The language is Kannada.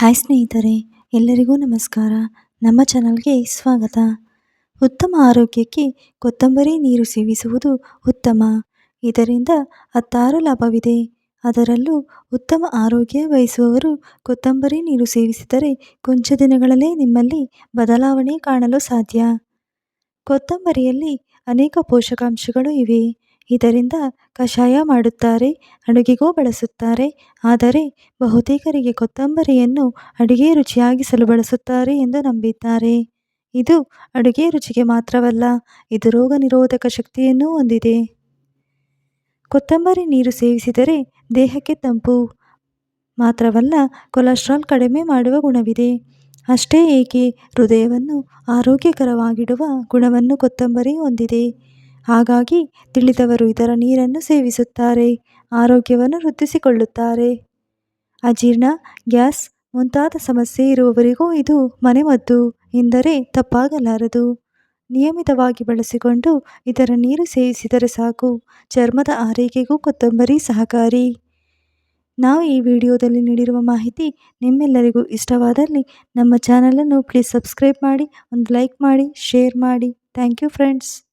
ಹಾಯ್ ಸ್ನೇಹಿತರೆ, ಎಲ್ಲರಿಗೂ ನಮಸ್ಕಾರ. ನಮ್ಮ ಚಾನಲ್ಗೆ ಸ್ವಾಗತ. ಉತ್ತಮ ಆರೋಗ್ಯಕ್ಕೆ ಕೊತ್ತಂಬರಿ ನೀರು ಸೇವಿಸುವುದು ಉತ್ತಮ. ಇದರಿಂದ ಹತ್ತಾರು ಲಾಭವಿದೆ. ಅದರಲ್ಲೂ ಉತ್ತಮ ಆರೋಗ್ಯ ವಹಿಸುವವರು ಕೊತ್ತಂಬರಿ ನೀರು ಸೇವಿಸಿದರೆ ಕೊಂಚ ದಿನಗಳಲ್ಲೇ ನಿಮ್ಮಲ್ಲಿ ಬದಲಾವಣೆ ಕಾಣಲು ಸಾಧ್ಯ. ಕೊತ್ತಂಬರಿಯಲ್ಲಿ ಅನೇಕ ಪೋಷಕಾಂಶಗಳು ಇವೆ. ಇದರಿಂದ ಕಷಾಯ ಮಾಡುತ್ತಾರೆ, ಅಡುಗೆಗೂ ಬಳಸುತ್ತಾರೆ. ಆದರೆ ಬಹುತೇಕರಿಗೆ ಕೊತ್ತಂಬರಿಯನ್ನು ಅಡುಗೆ ರುಚಿಯಾಗಿಸಲು ಬಳಸುತ್ತಾರೆ ಎಂದು ನಂಬಿದ್ದಾರೆ. ಇದು ಅಡುಗೆ ರುಚಿಗೆ ಮಾತ್ರವಲ್ಲ, ಇದು ರೋಗ ನಿರೋಧಕ ಶಕ್ತಿಯನ್ನೂ ಹೊಂದಿದೆ. ಕೊತ್ತಂಬರಿ ನೀರು ಸೇವಿಸಿದರೆ ದೇಹಕ್ಕೆ ತಂಪು ಮಾತ್ರವಲ್ಲ, ಕೊಲೆಸ್ಟ್ರಾಲ್ ಕಡಿಮೆ ಮಾಡುವ ಗುಣವಿದೆ. ಅಷ್ಟೇ ಏಕೆ, ಹೃದಯವನ್ನು ಆರೋಗ್ಯಕರವಾಗಿಡುವ ಗುಣವನ್ನು ಕೊತ್ತಂಬರಿ ಹೊಂದಿದೆ. ಹಾಗಾಗಿ ತಿಳಿದವರು ಇದರ ನೀರನ್ನು ಸೇವಿಸುತ್ತಾರೆ, ಆರೋಗ್ಯವನ್ನು ವೃದ್ಧಿಸಿಕೊಳ್ಳುತ್ತಾರೆ. ಅಜೀರ್ಣ, ಗ್ಯಾಸ್, ಮುಂತಾದ ಸಮಸ್ಯೆ ಇರುವವರಿಗೂ ಇದು ಮನೆಮದ್ದು ಎಂದರೆ ತಪ್ಪಾಗಲಾರದು. ನಿಯಮಿತವಾಗಿ ಬಳಸಿಕೊಂಡು ಇದರ ನೀರು ಸೇವಿಸಿದರೆ ಸಾಕು. ಚರ್ಮದ ಆರೈಕೆಗೂ ಕೊತ್ತಂಬರಿ ಸಹಕಾರಿ. ನಾವು ಈ ವಿಡಿಯೋದಲ್ಲಿ ನೀಡಿರುವ ಮಾಹಿತಿ ನಿಮ್ಮೆಲ್ಲರಿಗೂ ಇಷ್ಟವಾದಲ್ಲಿ ನಮ್ಮ ಚಾನಲನ್ನು ಪ್ಲೀಸ್ ಸಬ್ಸ್ಕ್ರೈಬ್ ಮಾಡಿ, ಒಂದು ಲೈಕ್ ಮಾಡಿ, ಶೇರ್ ಮಾಡಿ. Thank you friends.